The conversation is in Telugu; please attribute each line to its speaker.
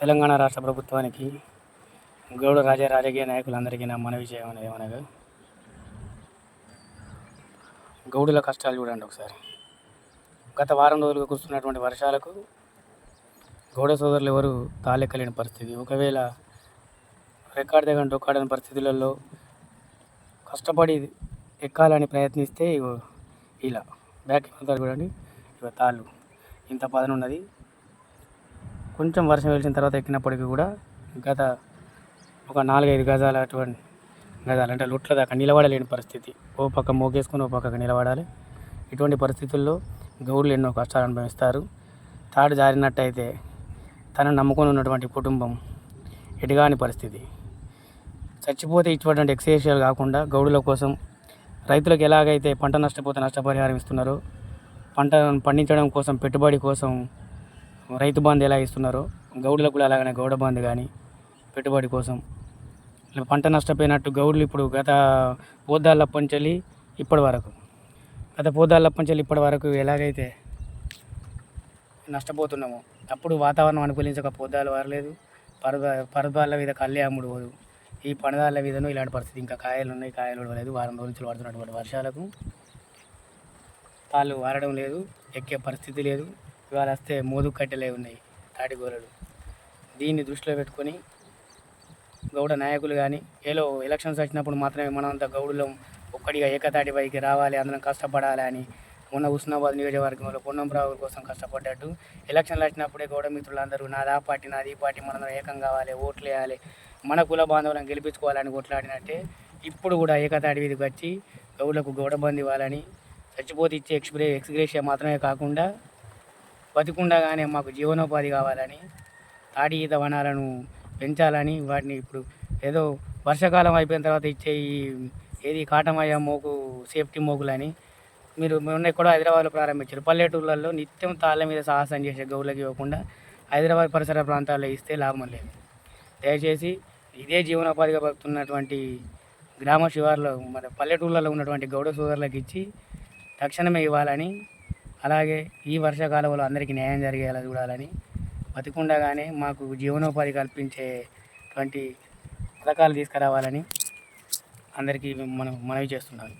Speaker 1: తెలంగాణ రాష్ట్ర ప్రభుత్వానికి గౌడ రాజా రాజకీయ నాయకులందరికీ నా మనవి చేయమని ఏమనగా గౌడుల కష్టాలు చూడండి ఒకసారి. గత వారం రోజులుగా కురుస్తున్నటువంటి వర్షాలకు గౌడ సోదరులు ఎవరు తాలెక్కలేని పరిస్థితి. ఒకవేళ రికార్డ్ దగ్గర డొక్కాడని పరిస్థితులలో కష్టపడి ఎక్కాలని ప్రయత్నిస్తే ఇలా. బ్యాక్ చూడండి. ఇగో తాళ్ళు. ఇంత పదనున్నది. కొంచెం వర్షం వెలిసిన తర్వాత ఎక్కినప్పటికీ కూడా గత ఒక నాలుగైదు గజాల అటువంటి గజాలు అంటే లొట్ల దాకా నిలబడలేని పరిస్థితి. ఓ పక్క మోగేసుకొని ఓ పక్కకు నిలబడాలి. ఇటువంటి పరిస్థితుల్లో గౌడులు ఎన్నో కష్టాలు అనుభవిస్తారు. తాడు జారినట్టయితే తనను నమ్ముకొని ఉన్నటువంటి కుటుంబం ఎటుగాని పరిస్థితి. చచ్చిపోతే ఇటువంటి ఎక్సేషియల్ కాకుండా గౌడుల కోసం రైతులకు ఎలాగైతే పంట నష్టపోతే నష్టపరిహారం ఇస్తున్నారో పంట పండించడం కోసం పెట్టుబడి కోసం రైతు బంధు ఎలా ఇస్తున్నారో? గౌడులకు కూడా అలాగనే గౌడ బంధు కానీ పెట్టుబడి కోసం. ఇలా పంట నష్టపోయినట్టు గౌడులు ఇప్పుడు గత పోద్దాల పంచలి ఇప్పటి వరకు. గత పోద్దాల పంచలి ఇప్పటి వరకు ఎలాగైతే నష్టపోతున్నామో అప్పుడు వాతావరణం అనుకూలించక పోద్దాలు వారలేదు. పరద పరదాల మీద కళ్ళే అమ్ముడు పోదు ఈ పనదాల మీదను ఇలాంటి పరిస్థితి. ఇంకా కాయలు ఉన్నాయి కాయలు లేదు వారం రోజుల నుంచి పడుతున్నటువంటి వర్షాలకు తాళ్ళు వారడం లేదు. ఎక్కే పరిస్థితి లేదు. ఇవాళ వస్తే మోదు కట్టెలే ఉన్నాయి తాటిగోరలు దీన్ని దృష్టిలో పెట్టుకొని గౌడ నాయకులు కానీ ఏలో ఎలక్షన్స్ వచ్చినప్పుడు మాత్రమే మనమంతా గౌడులం ఒక్కడిగా ఏకతాటి పైకి రావాలి అందరం కష్టపడాలి అని మొన్న హుస్నాబాద్ నియోజకవర్గంలో పొన్నంరావు కోసం కష్టపడ్డట్టు. ఎలక్షన్లు వచ్చినప్పుడే గౌడ మిత్రులందరూ నాది ఆ పార్టీ నాది ఈ పార్టీ మనందరం ఏకం కావాలి ఓట్లు వేయాలి మన కుల బాంధవులను గెలిపించుకోవాలని కొట్లాడినట్టే ఇప్పుడు కూడా ఏకతాటి వీధికి వచ్చి గౌడులకు గౌడబంది ఇవ్వాలని చచ్చిపోతే ఇచ్చే ఎక్స్ప్రే ఎక్స్గ్రేషియా మాత్రమే కాకుండా బతికుండగానే మాకు జీవనోపాధి కావాలని తాడి ఈత వనాలను పెంచాలని వాటిని ఇప్పుడు ఏదో వర్షాకాలం అయిపోయిన తర్వాత ఇచ్చే ఈ ఏది కాటమయ్య మోకు సేఫ్టీ మోకులని మీరు మొన్న కూడా హైదరాబాద్లో ప్రారంభించారు. పల్లెటూళ్ళల్లో నిత్యం తాళ్ళ మీద సాహసం చేసే గౌళ్ళకి ఇవ్వకుండా హైదరాబాద్ పరిసర ప్రాంతాల్లో ఇస్తే లాభం లేదు. దయచేసి ఇదే జీవనోపాధిగా బతుకుతున్నటువంటి గ్రామ శివార్లో మన పల్లెటూళ్ళలో ఉన్నటువంటి గౌడ సోదరులకు ఇచ్చి తక్షణమే ఇవ్వాలని అలాగే ఈ వర్షాకాలంలో అందరికీ న్యాయం జరిగేలా చూడాలని బతికుండగానే మాకు జీవనోపాధి కల్పించేటువంటి పథకాలు తీసుకురావాలని అందరికీ మనం మనవి చేస్తున్నాను